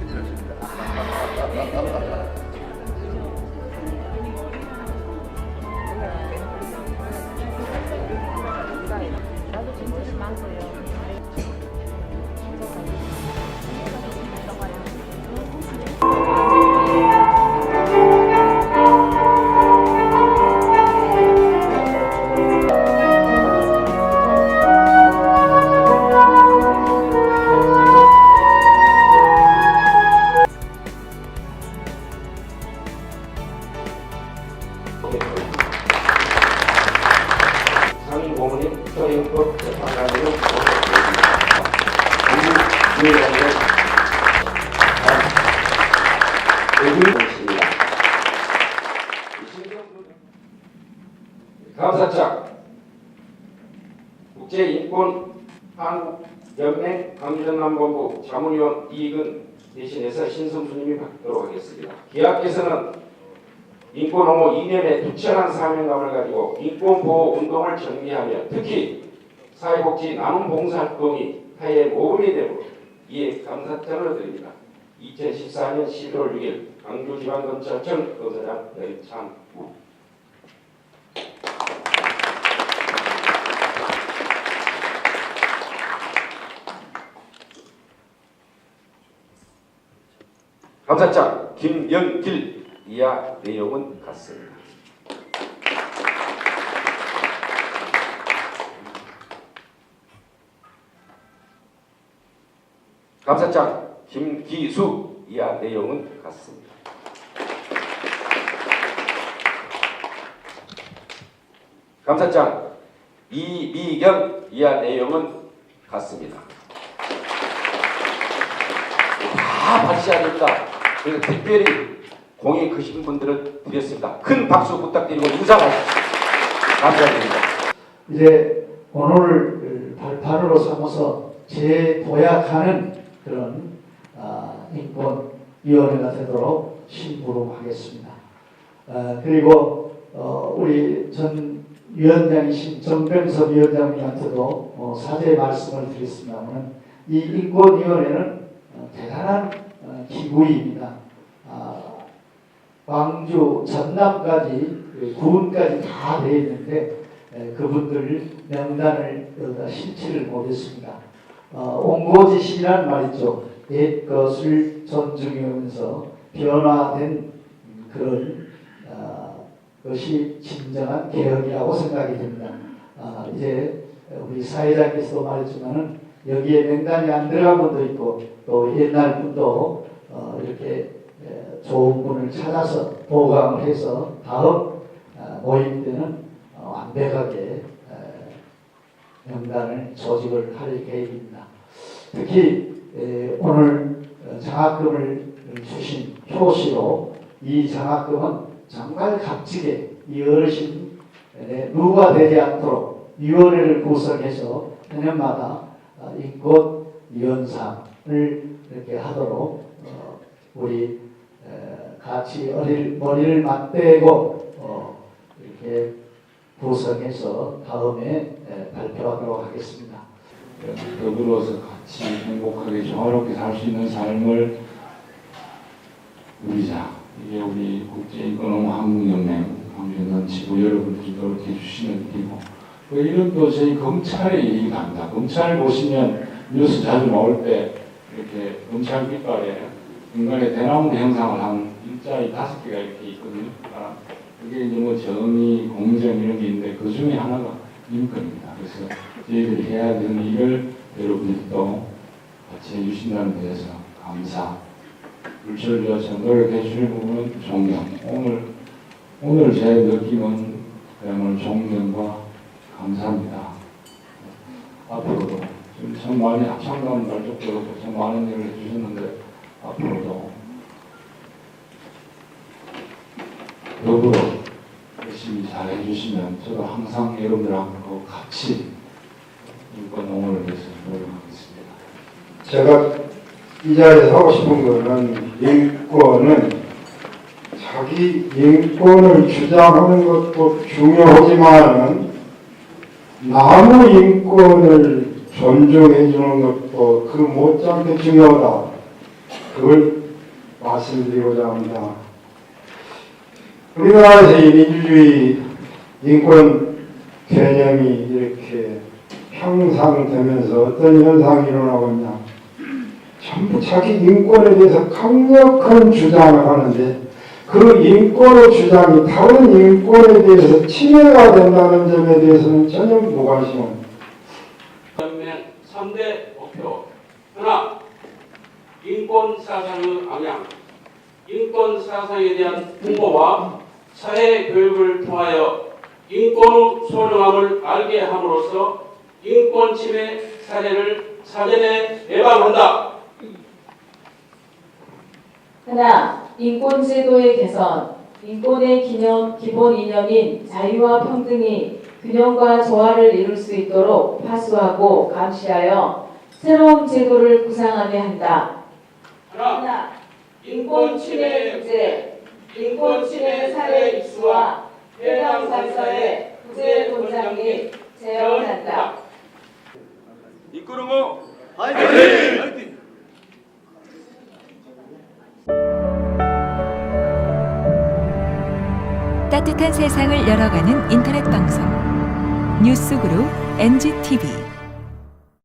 큰일 났습니다. 감사장 국제인권 한국연맹 강주전남본부 자문위원 이익은 대신해서 신성수님이 받도록 하겠습니다. 기하께서는 인권 옹호 이념의 투철한 사명감을 가지고 인권 보호 운동을 전개하며 특히 사회복지 나눔 봉사활동이 타의 모범이 되므로 이에 감사장을 드립니다. 2014년 11월 6일 광주지방검찰청 검사장 여인참 감사장 김영길 이하 내용은 같습니다. 감사장 김기수 이하 내용은 같습니다. 감사장 이미경 이하 내용은 같습니다. 다 받으셔야 됩니다. 그래서 특별히 공이 크신 분들은 드렸습니다. 큰 박수 부탁드리고 인사하십시오. 감사드립니다. 이제 오늘 발판으로 삼아서 재도약하는 그런 아, 인권위원회가 되도록 심부름하겠습니다. 아, 그리고 어, 우리 전 위원장이신 정병섭 위원장님한테도 어, 사죄의 말씀을 드렸습니다만 이 인권위원회는 어, 대단한 어, 기구입니다. 아, 광주 전남까지 그 구은까지 다 되어 있는데 에, 그분들 명단을 여기다 실지를 못했습니다. 어, 옹고지시란 말이죠. 옛 것을 존중하면서 변화된 그런 어, 것이 진정한 개혁이라고 생각이 듭니다. 아, 이제 우리 사회자께서도 말했지만은 여기에 명단이 안 들어간 분도 있고 또 옛날 분도 어, 이렇게 에, 좋은 분을 찾아서 보강을 해서 다음 아, 모임 때는 어, 완벽하게 에, 명단을 조직을 할 계획입니다. 특히 에, 오늘 어, 장학금을 주신 효시로 이 장학금은 정말 값지게 이 어르신 에, 누가 되지 않도록 위원회를 구성해서 내년마다 어, 인권 위원상을 이렇게 하도록 어, 우리 에, 같이 어릴, 머리를 맞대고 어, 이렇게 구성해서 다음에 에, 발표하도록 하겠습니다. 더불어서 같이 행복하게 조화롭게 살 수 있는 삶을 누리자. 이게 우리 국제인권옹 한국연맹 강주연 지부 여러분들이 노력해 주시는 일이고 그 이런 또 저희 검찰의 얘기가 합니다. 검찰 보시면 뉴스 자주 나올 때 이렇게 검찰 깃발에 인간의 대나무 형상을 한 일자리 다섯 개가 이렇게 있거든요. 아, 그게 이제 뭐 정의, 공정 이런 게 있는데 그 중에 하나가 인권입니다. 그래서 저희들이 해야 되는 일을 여러분들이 또 같이 해주신다는 데서 감사. 위해서 노력해 주시는 부분은 존경. 오늘, 오늘 제 느낌은 그야말로 존경과 감사합니다. 앞으로도 참 많이 합창단 말쪽도 그렇고 참 많은 일을 해주셨는데 앞으로도 더불어 열심히 잘 해주시면 저도 항상 여러분들하고 같이 인권 옹호를 위해서 노력하겠습니다. 제가 이 자리에서 하고 싶은 거는 인권은 자기 인권을 주장하는 것도 중요하지만 남의 인권을 존중해 주는 것도 그 못지않게 중요하다. 그걸 말씀드리고자 합니다. 우리나라에서 이 민주주의 인권 개념이 이렇게 향상되면서 어떤 현상이 일어나고 있냐. 전부 자기 인권에 대해서 강력한 주장을 하는데 그 인권의 주장이 다른 인권에 대해서 침해가 된다는 점에 대해서는 전혀 무관심합니다. 연맹 3대 목표 하나 인권 사상의 방향 인권 사상에 대한 홍보와 사회 교육을 통하여 인권의 소중함을 알게 함으로써 인권 침해 사례를 사전에 예방한다. 하나, 인권제도의 개선, 인권의 기념, 기본 이념인 자유와 평등이 균형과 조화를 이룰 수 있도록 파수하고 감시하여 새로운 제도를 구상하게 한다. 하나 하나, 인권 침해 문제, 인권 침해 사례 입수와 해당 상사의 구제 권장 및 제어한다. 인권홍보 따뜻한 세상을 열어가는 인터넷 방송. 뉴스그룹 NGTV